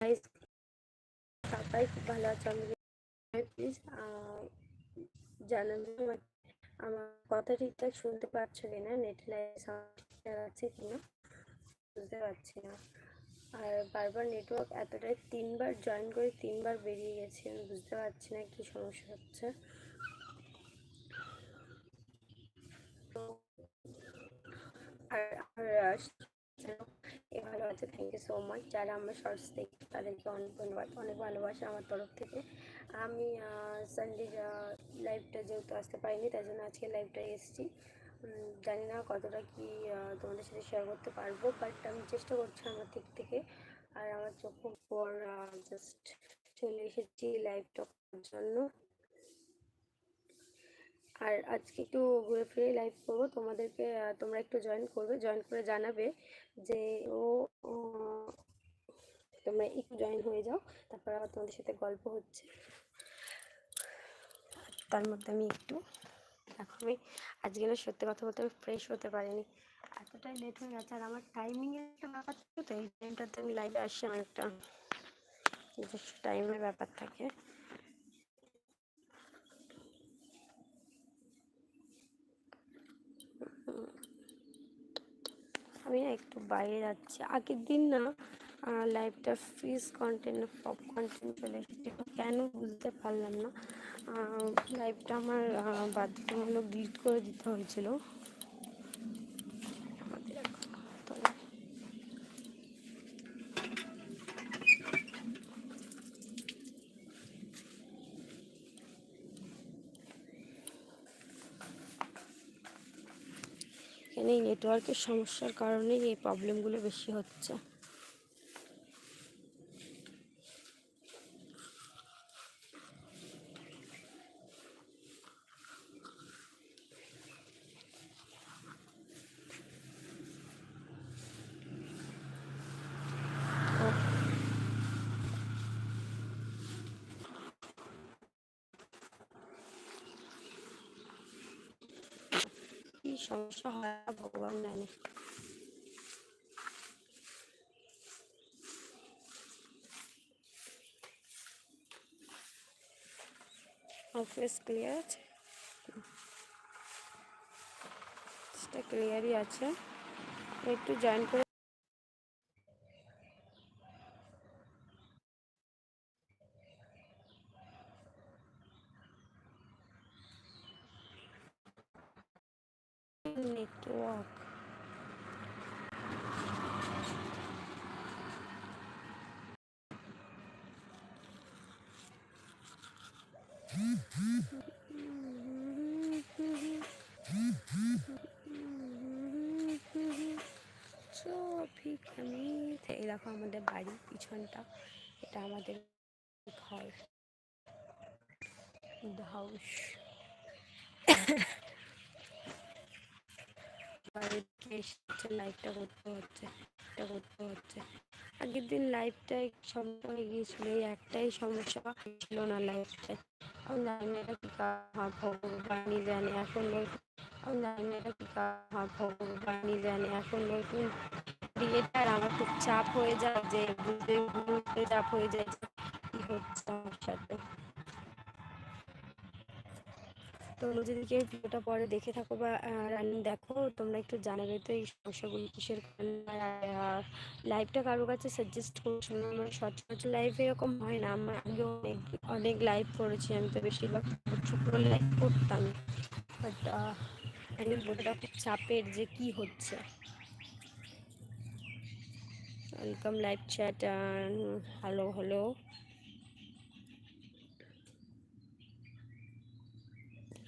Guys সবাই খুব ভালো আছে আমি প্লিজ জানাবেন আমার কথা ঠিকঠাক শুনতে পারছ কিনা? নেট সাউন্ড ঠিকঠাক আছে কিনা? বুঝতে পারছি না। আর বারবার নেটওয়ার্ক এতটাই, তিনবার জয়েন করে তিনবার বেরিয়ে গেছে আমি, বুঝতে পারছি না কি সমস্যা হচ্ছে। আর এ ভালো আছে থ্যাংক ইউ সো মাচ যারা আমার শর্টস দেখি তাদেরকে অনেক ধন্যবাদ, অনেক ভালোবাসা আমার তরফ থেকে। আমি সানডে লাইভটা যেহেতু আসতে পারিনি, তাই জন্য আজকে লাইভটা এসেছি। জানি না কতটা কি তোমাদের সাথে শেয়ার করতে পারব বাট আমি চেষ্টা করছি আমার দিক থেকে। আর আমার চোখ পর জাস্ট চলে এসেছি লাইভটা জন্য। আর আজকে একটু ঘুরে ফিরে লাইভ করব। তোমাদেরকে তোমরা একটু জয়েন করবে। জয়েন করে জানাবে যে ও তোমরা একটু জয়েন হয়ে যাও। তারপর আবার তোমাদের সাথে গল্প হচ্ছে। তার মধ্যে আমি একটু, দেখো আমি আজকে না সত্যি কথা বলতে আমি ফ্রেশ হতে পারিনি। এতটাই লেট হয়ে গেছে আর আমার টাইমিংয়ের একটা ব্যাপার থাকে তো, এই টাইমটাতে আমি লাইভে আসি আমার একটা নিজস্ব টাইমের ব্যাপার থাকে। আমি না একটু বাইরে যাচ্ছি। আগের দিন না লাইভটা ফ্রিজ কন্টেন্ট পপ কন্টেন্ট চলে এসেছিল কেন বুঝতে পারলাম না। লাইভটা আমার বাধ্যতামূলক ডিলিট করে দিতে হয়েছিল। এখানে নেটওয়ার্কের সমস্যার কারণেই এই প্রবলেমগুলো বেশি হচ্ছে। সমস্যা হয় ভগবান জানে। অফিস ক্লিয়ার আছে? ক্লিয়ারই আছে। একটু জয়েন করে এই দেখো আমাদের বাড়ির পিছনটা। এটা আমাদের ঘর। হাউস বাড়িতে এসেছে লাইভটা করতে হচ্ছে, এটা করতে হচ্ছে। আগের দিন লাইভটাই সমস্যা গিয়েছিল, এই একটাই সমস্যা ছিল না লাইভটায় আমি জানি না এটা কি জানে এখন আমি জানি না জানে এখন নতুন ক্রিয়েটার আমার খুব চাপ হয়ে যায় যে বুঝতে চাপ হয়ে যায় কি হচ্ছে আমার সাথে। তোমরা যদি কেউ ভিডিওটা পরে দেখে থাকো বা রানিং দেখো, তোমরা একটু জানাবে তো এই সমস্যাগুলি কিসের লাইভটা কারোর কাছে সাজেস্ট করছ না? আমার সচরাচর লাইভ এরকম হয় না। আমার আগে অনেক অনেক লাইভ করেছি। আমি তো বেশিরভাগ ছোট লাইভ করতাম। বাট আমি বোধটা খুব চাপের যে কি হচ্ছে। Welcome live chat hello hello.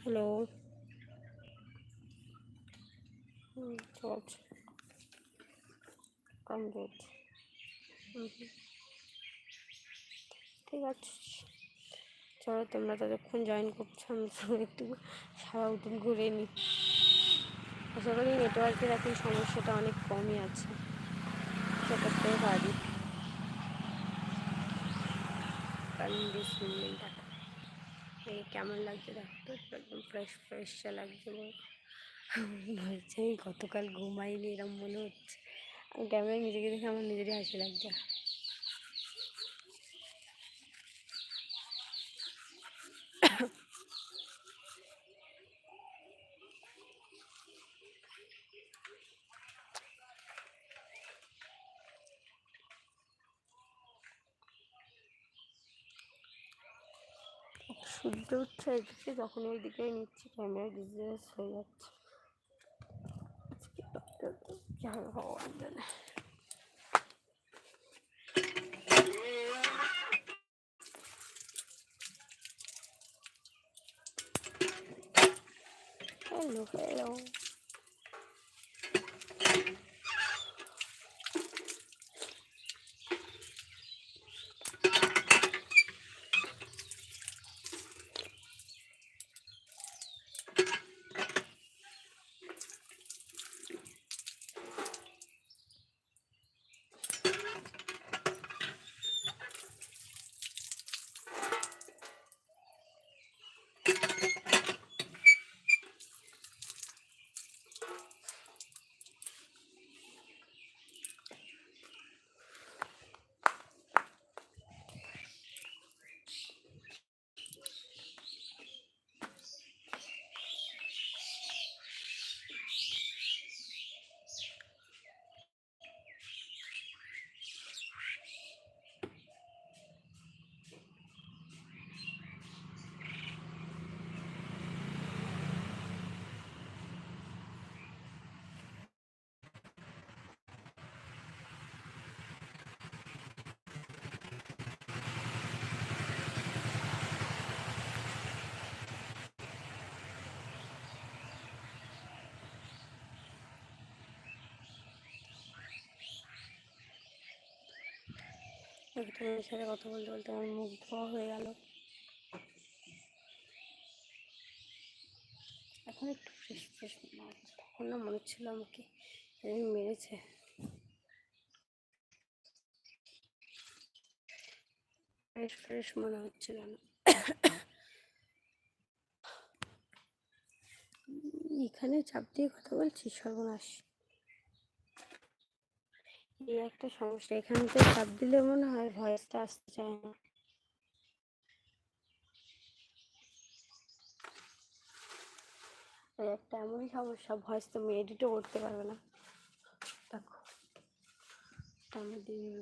Hello. চলছে কমপ্লিট ঠিক আছে। চলো তোমরা ততক্ষণ জয়েন করছ, আমি একটু সারা উঠুন ঘুরে নিই। আশা করি নেটওয়ার্কের এখন সমস্যাটা অনেক কমই আছে। করতে পারি। কন্ডিশনটা এই কেমন লাগছে দেখো তো? একদম ফ্রেশ ফ্রেশ লাগছে বলছে, আমি গতকাল ঘুমাইনি, এরম মনে হচ্ছে। আমি ক্যামেরায় নিজেকে দেখে আমার নিজেরই হাসি লাগছে। সূর্য উঠছে এদিকে যখন ওই দিকেই নিচ্ছি ক্যামেরা ডিজিটাল হয়ে যাচ্ছে আজকে কি হবে ভগবান জানে হ্যালো হ্যালো একটা সাথে কথা বলতে বলতে আমার মুখ ধোয়া হয়ে গেল। এখন একটু ফ্রেশ ফ্রেশ তখন না মনে হচ্ছিল আমাকে মেরেছে। ফ্রেশ ফ্রেশ মনে হচ্ছিল না। এখানে চাপ দিয়ে কথা বলছি, সর্বনাশ। এই একটা সমস্যা। এখানতে চাপ দিলে মনে হয় ভয়েসটা আসতে চায় না। একটা এমনই সমস্যা, ভয়েস তুমি এডিটও করতে পারবে না। দেখো আমি দিয়ে.